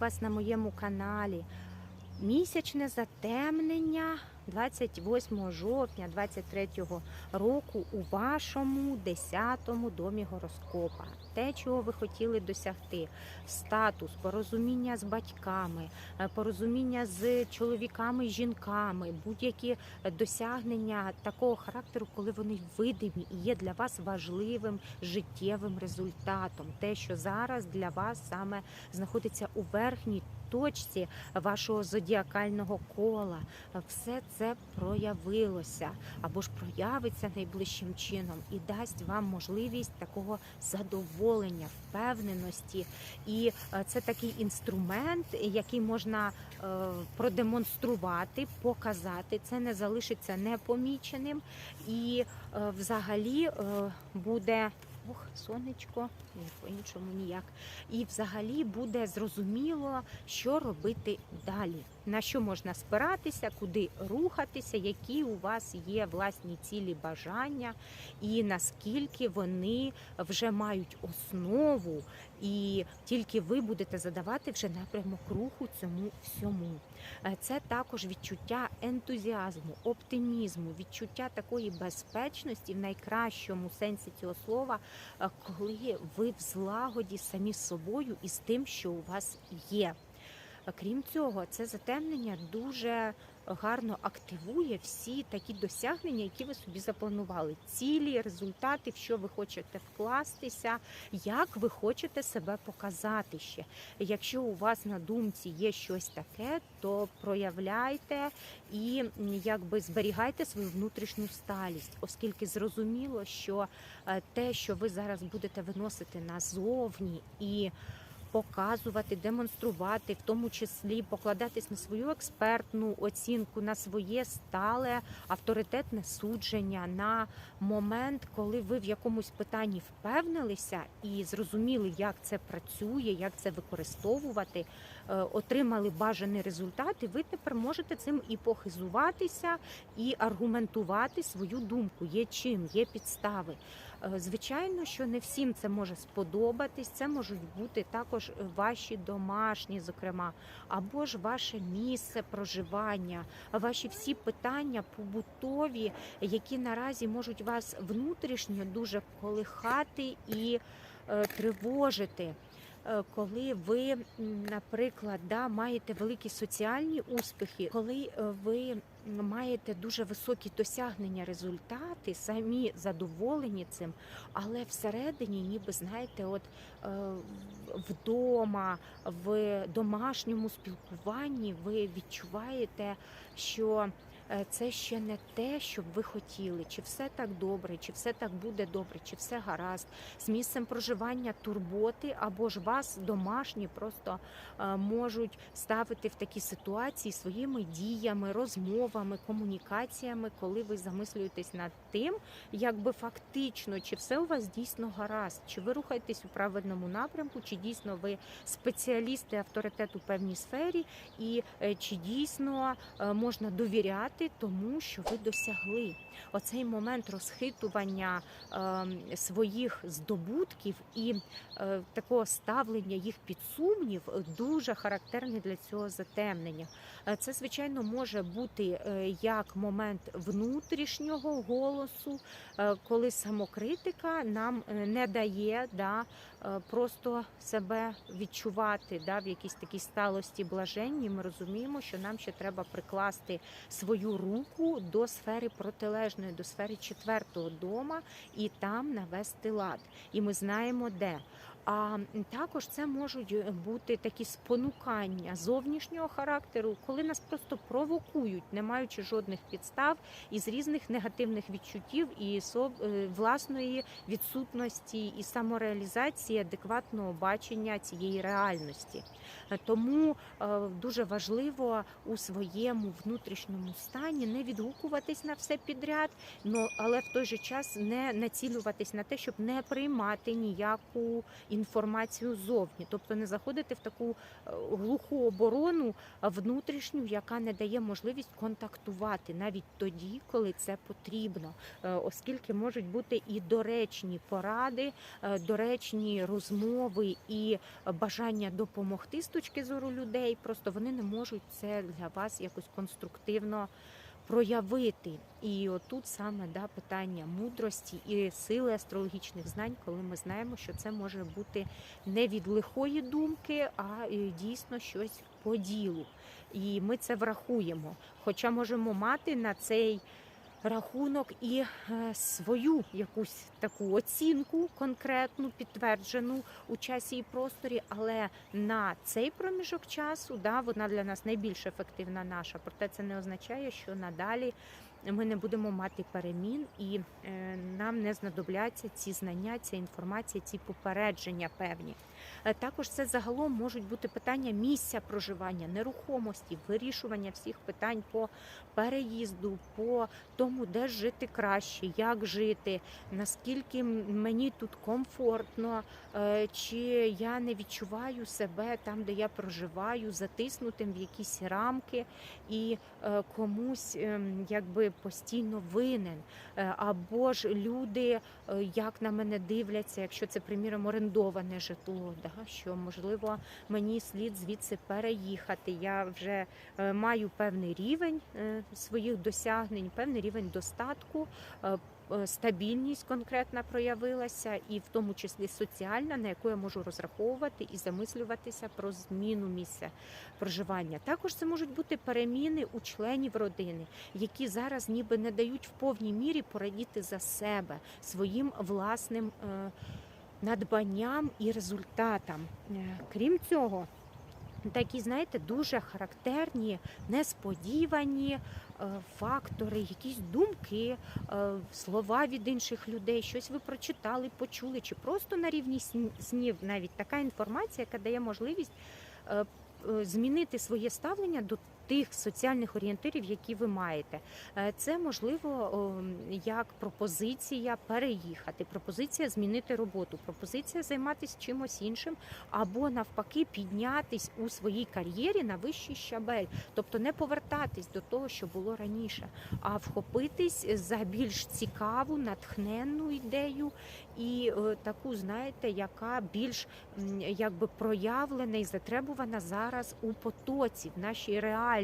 Вас на моєму каналі. Місячне затемнення 28 жовтня 23 року у вашому 10-му домі гороскопа. Те, чого ви хотіли досягти: статус, порозуміння з батьками, е, порозуміння з чоловіками жінками, будь-які досягнення такого характеру, коли вони видимі і є для вас важливим життєвим результатом. Те, що зараз для вас саме знаходиться у верхній точці вашого зодіакального кола. Все це проявилося або ж проявиться найближчим чином і дасть вам можливість такого задоволення, впевненості. І е, це такий інструмент, який можна е, продемонструвати, показати. Це не залишиться непоміченим і е, взагалі буде. Ох, сонечко, по-іншому ніяк. І взагалі буде зрозуміло, що робити далі, на що можна спиратися, куди рухатися, які у вас є власні цілі бажання, і наскільки вони вже мають основу, і тільки ви будете задавати вже напрямок руху цьому всьому. Е, Це також відчуття ентузіазму, оптимізму, відчуття такої безпечності в найкращому сенсі цього слова, е, коли ви в злагоді самі з собою і з тим, що у вас є. Крім цього, це затемнення дуже гарно активує всі такі досягнення, які ви собі запланували. Цілі, результати, в що ви хочете вкластися, як ви хочете себе показати ще. Якщо у вас на думці є щось таке, то проявляйте і якби зберігайте свою внутрішню сталість, оскільки зрозуміло, що е, те, що ви зараз будете виносити назовні і показувати, демонструвати, в тому числі покладатись на свою експертну оцінку, на своє стале авторитетне судження, на момент, коли ви в якомусь питанні впевнилися і зрозуміли, як це працює, як це використовувати, е, отримали бажаний результат, ви тепер можете цим і похизуватися, і аргументувати свою думку. Є чим, є підстави. Е, Звичайно, що не всім це може сподобатись. Це можуть бути також ваші домашні, зокрема, або ж ваше місце проживання, ваші всі питання побутові, які наразі можуть вас внутрішньо дуже колихати і е, тривожити. Е, Коли ви, наприклад, да, маєте великі соціальні успіхи, коли е, ви маєте дуже високі досягнення, результати, самі задоволені цим, але всередині, ніби знаєте, от е, вдома, в домашньому спілкуванні ви відчуваєте, що е, це ще не те, що б ви хотіли, чи все так добре, чи все так буде добре, чи все гаразд. З місцем проживання турботи або ж вас домашні просто е, можуть ставити в такі ситуації своїми діями, розмовами, комунікаціями, коли ви замислюєтесь над тим, якби фактично, чи все у вас дійсно гаразд, чи ви рухаєтесь у правильному напрямку, чи дійсно ви спеціалісти, авторитет у певній сфері, і е, чи дійсно е, можна довіряти тому, що ви досягли. Оцей момент розхитування е, своїх здобутків і е, такого ставлення їх під сумнів дуже характерний для цього затемнення. Це, звичайно, може бути як момент внутрішнього голосу, е, коли самокритика нам е, не дає да, е, просто себе відчувати да, в якійсь такій сталості блаженні. Ми розуміємо, що нам ще треба прикласти свою руку до сфери протилежної, до сфери четвертого дома і там навести лад. І ми знаємо де. А також це можуть е, бути такі спонукання зовнішнього характеру, коли нас просто провокують, не маючи жодних підстав із різних негативних відчуттів і е, власної відсутності і самореалізації адекватного бачення цієї реальності. Е, Тому дуже важливо у своєму внутрішньому стані не відгукуватись на все підряд, але в той же час не націлюватись на те, щоб не приймати ніяку інформацію зовні, тобто не заходити в таку е, глуху оборону внутрішню, яка не дає можливість контактувати навіть тоді, коли це потрібно, Е, оскільки можуть бути і доречні поради, е, доречні розмови і бажання допомогти з точки зору людей. Просто вони не можуть це для вас якось конструктивно проявити. І отут саме да, питання мудрості і сили астрологічних знань, коли ми знаємо, що це може бути не від лихої думки, а е, дійсно щось по ділу. І ми це врахуємо. Хоча можемо мати на цей рахунок і е, свою якусь таку оцінку конкретну, підтверджену у часі і просторі, але на цей проміжок часу да, вона для нас найбільш ефективна наша. Проте це не означає, що надалі ми не будемо мати перемін і е, нам не знадобляться ці знання, ця інформація, ці попередження певні. Е, Також це загалом можуть бути питання місця проживання, нерухомості, вирішування всіх питань по переїзду, по тому, де жити краще, як жити, наскільки мені тут комфортно, е, чи я не відчуваю себе там, де я проживаю, затиснутим в якісь рамки і комусь ем, якби постійно винен. Е, Або ж люди е, як на мене дивляться, якщо це приміром орендоване житло, да, що можливо мені слід звідси переїхати. Я вже е, маю певний рівень своїх досягнень, певний рівень достатку. Е, Стабільність конкретна проявилася, і в тому числі соціальна, на яку я можу розраховувати і замислюватися про зміну місця проживання. Також це можуть бути переміни у членів родини, які зараз ніби не дають в повній мірі порадіти за себе своїм власним е, надбанням і результатам. Е, Крім цього, такі, знаєте, дуже характерні, несподівані е, фактори, якісь думки, е, слова від інших людей, щось ви прочитали, почули, чи просто на рівні снів навіть така інформація, яка дає можливість е, змінити своє ставлення до тих соціальних орієнтирів, які ви маєте. Е, Це можливо як пропозиція переїхати, пропозиція змінити роботу, пропозиція займатися чимось іншим, або навпаки піднятись у своїй кар'єрі на вищий щабель, тобто не повертатись до того, що було раніше, а вхопитись за більш цікаву, натхненну ідею і е, таку, знаєте, яка більш якби проявлена і затребувана зараз у потоці, в нашій реальності.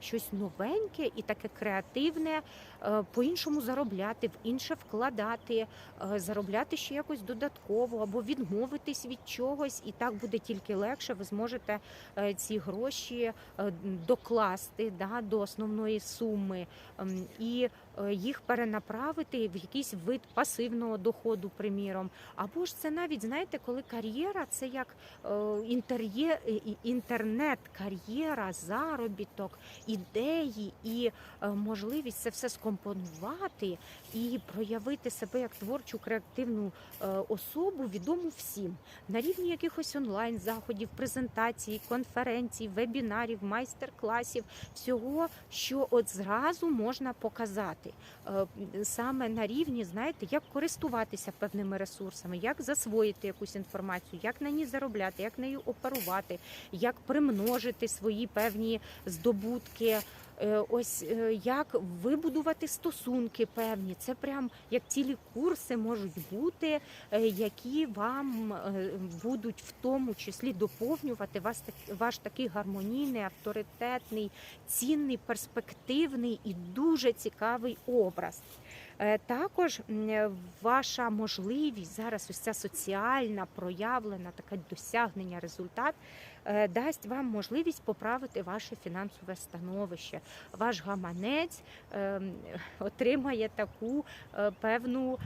Щось новеньке і таке креативне, по-іншому заробляти, в інше вкладати, е, заробляти ще якось додатково або відмовитись від чогось, і так буде тільки легше. Ви зможете е, ці гроші е, докласти да, до основної суми ем, і е, їх перенаправити в якийсь вид пасивного доходу, приміром. Або ж це навіть знаєте, коли кар'єра це як е, інтернет-кар'єра, заробіток, ідеї і е, можливість це все скомпонувати і проявити себе як творчу креативну е, особу, відому всім на рівні якихось онлайн заходів, презентацій, конференцій, вебінарів, майстер-класів, всього, що от зразу можна показати Е, саме на рівні, знаєте, як користуватися певними ресурсами, як засвоїти якусь інформацію, як на ній заробляти, як нею оперувати, як примножити свої певні здобутки. Е, Ось е, як вибудувати стосунки певні. Це прям як цілі курси можуть бути, е, які вам будуть в тому числі доповнювати вас ваш такий гармонійний, авторитетний, цінний, перспективний і дуже цікавий образ. Також ваша можливість зараз, ось ця соціальна проявлена таке досягнення результат е, дасть вам можливість поправити ваше фінансове становище. Ваш гаманець ем, отримає таку е, певну.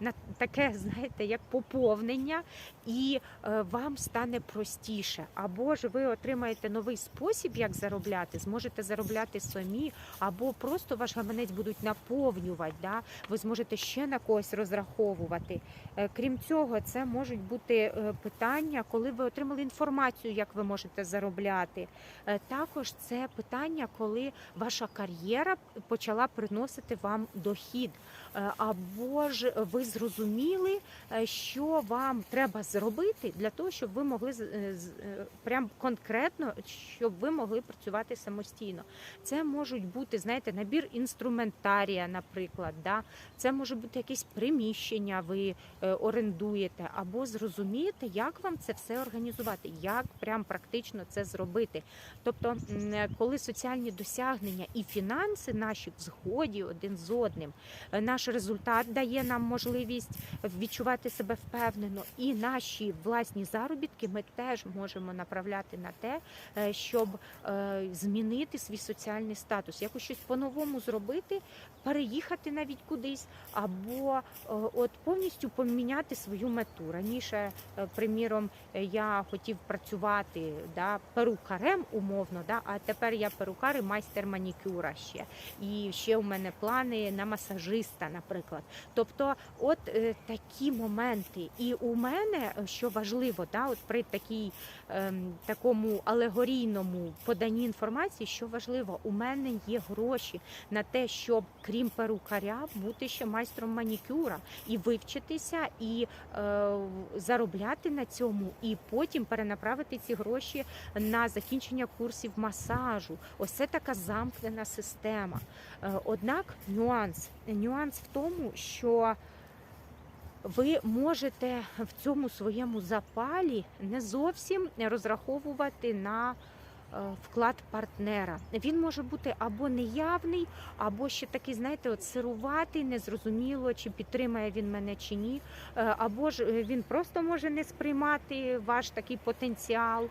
На таке, знаєте, як поповнення, і е, вам стане простіше. Або ж ви отримаєте новий спосіб, як заробляти, зможете заробляти самі, або просто ваш гаманець будуть наповнювати. Да? Ви зможете ще на когось розраховувати. Е, Крім цього, це можуть бути е, питання, коли ви отримали інформацію, як ви можете заробляти. Також це питання, коли ваша кар'єра почала приносити вам дохід. Е, Або ж ви зрозуміли, е, що вам треба зробити для того, щоб ви могли е, прям конкретно, щоб ви могли працювати самостійно. Це можуть бути, знаєте, набір інструментарія, наприклад, да? це може бути якесь приміщення, ви орендуєте, або зрозумієте, як вам це все організувати, як прям практично це зробити. Тобто, коли соціальні досягнення і фінанси наші в згоді один з одним, е, наш результат дає нам можливість відчувати себе впевнено, і наші власні заробітки ми теж можемо направляти на те, е, щоб е, змінити свій соціальний статус, якось щось по-новому зробити, переїхати навіть кудись, або е, от повністю поміняти свою мету. Раніше, приміром, я хотів працювати да, перукарем умовно, да, а тепер я перукар і майстер манікюра ще. І ще у мене плани на масажиста, наприклад. Тобто, от е, такі моменти. І у мене, е, що важливо, да, от при такій ем, такому алегорійному поданні інформації, що важливо, у мене є гроші на те, щоб крім перукаря бути ще майстром манікюра і вивчитися, і е, заробляти на цьому, і потім перенаправити ці гроші на закінчення курсів масажу. Ось це така замкнена система. Е, Однак нюанс нюанс тому, що ви можете в цьому своєму запалі не зовсім розраховувати на е, вклад партнера. Він може бути або неявний, або ще такий, знаєте, от сируватий, незрозуміло, чи підтримає він мене чи ні. Е, Або ж е, він просто може не сприймати ваш такий потенціал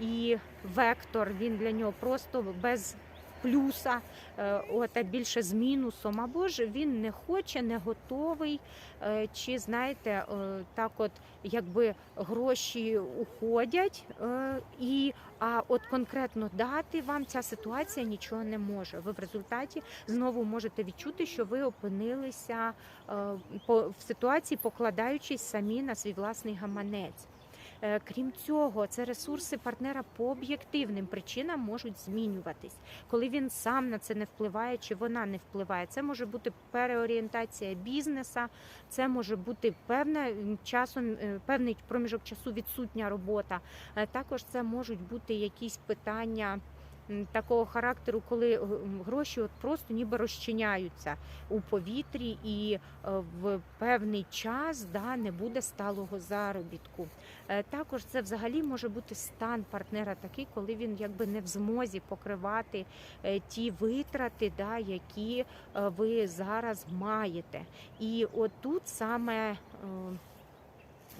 і вектор. Він для нього просто без плюса, е, от, а більше з мінусом, або ж він не хоче, не готовий, е, чи знаєте, е, так от якби гроші уходять, і а от конкретно дати вам ця ситуація нічого не може. Ви в результаті знову можете відчути, що ви опинилися в ситуації, покладаючись самі на свій власний гаманець. Е, Крім цього, це ресурси партнера по об'єктивним причинам можуть змінюватись, коли він сам на це не впливає чи вона не впливає. Це може бути переорієнтація бізнеса, це може бути певна часом, е, певний проміжок часу відсутня робота. Е, Також це можуть бути якісь питання. Такого характеру, коли е, гроші от просто ніби розчиняються у повітрі, і е, в певний час да, не буде сталого заробітку. Е, Також це взагалі може бути стан партнера такий, коли він якби не в змозі покривати ті витрати, да, які ви зараз маєте. І отут саме.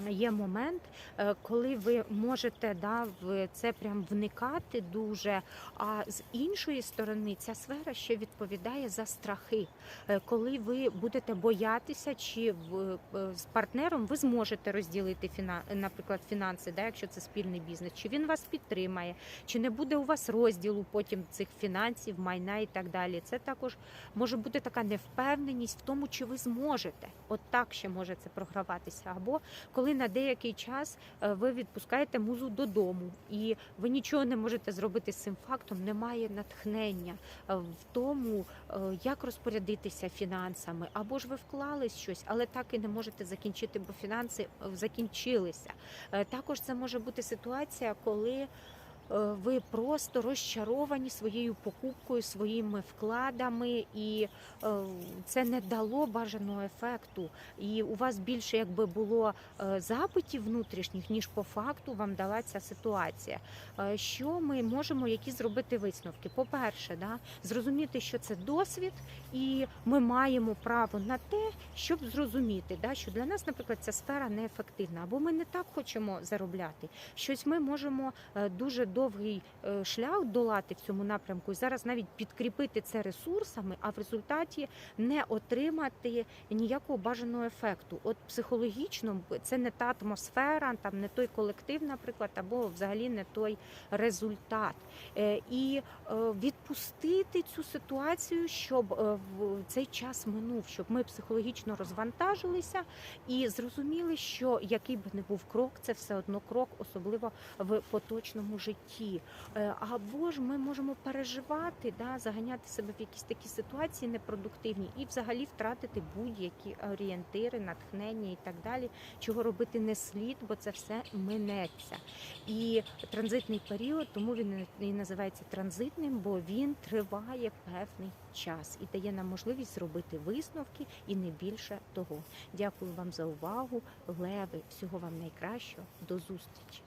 Є момент, е, коли ви можете да, в це прям вникати дуже. А з іншої сторони, ця сфера ще відповідає за страхи. Е, Коли ви будете боятися, чи е, з партнером ви зможете розділити наприклад, фінанси, да, якщо це спільний бізнес, чи він вас підтримає, чи не буде у вас розділу потім цих фінансів, майна і так далі. Це також може бути така невпевненість в тому, чи ви зможете. От так ще може це програватися. Або коли на деякий час е, ви відпускаєте музу додому, і ви нічого не можете зробити з цим фактом, немає натхнення е, в тому, е, як розпорядитися фінансами, або ж ви вклали щось, але так і не можете закінчити, бо фінанси закінчилися. Також це може бути ситуація, коли ви просто розчаровані своєю покупкою, своїми вкладами, і е, це не дало бажаного ефекту. І у вас більше якби було е, запитів внутрішніх, ніж по факту вам дала ця ситуація. Е, Що ми можемо які зробити висновки? По-перше, да, зрозуміти, що це досвід, і ми маємо право на те, щоб зрозуміти, да, що для нас, наприклад, ця сфера неефективна, або ми не так хочемо заробляти. Щось ми можемо е, дуже довгий е, шлях долати в цьому напрямку, і зараз навіть підкріпити це ресурсами, а в результаті не отримати ніякого бажаного ефекту. От психологічно це не та атмосфера, там не той колектив, наприклад, або взагалі не той результат. Е, І е, відпустити цю ситуацію, щоб в цей час минув, щоб ми психологічно розвантажилися і зрозуміли, що який би не був крок, це все одно крок, особливо в поточному житті. Житті. Е, Або ж ми можемо переживати, да, заганяти себе в якісь такі ситуації непродуктивні і взагалі втратити будь-які орієнтири, натхнення і так далі, чого робити не слід, бо це все минеться. І транзитний період, тому він і називається транзитним, бо він триває певний час і дає нам можливість зробити висновки і не більше того. Дякую вам за увагу. Леви, всього вам найкращого. До зустрічі!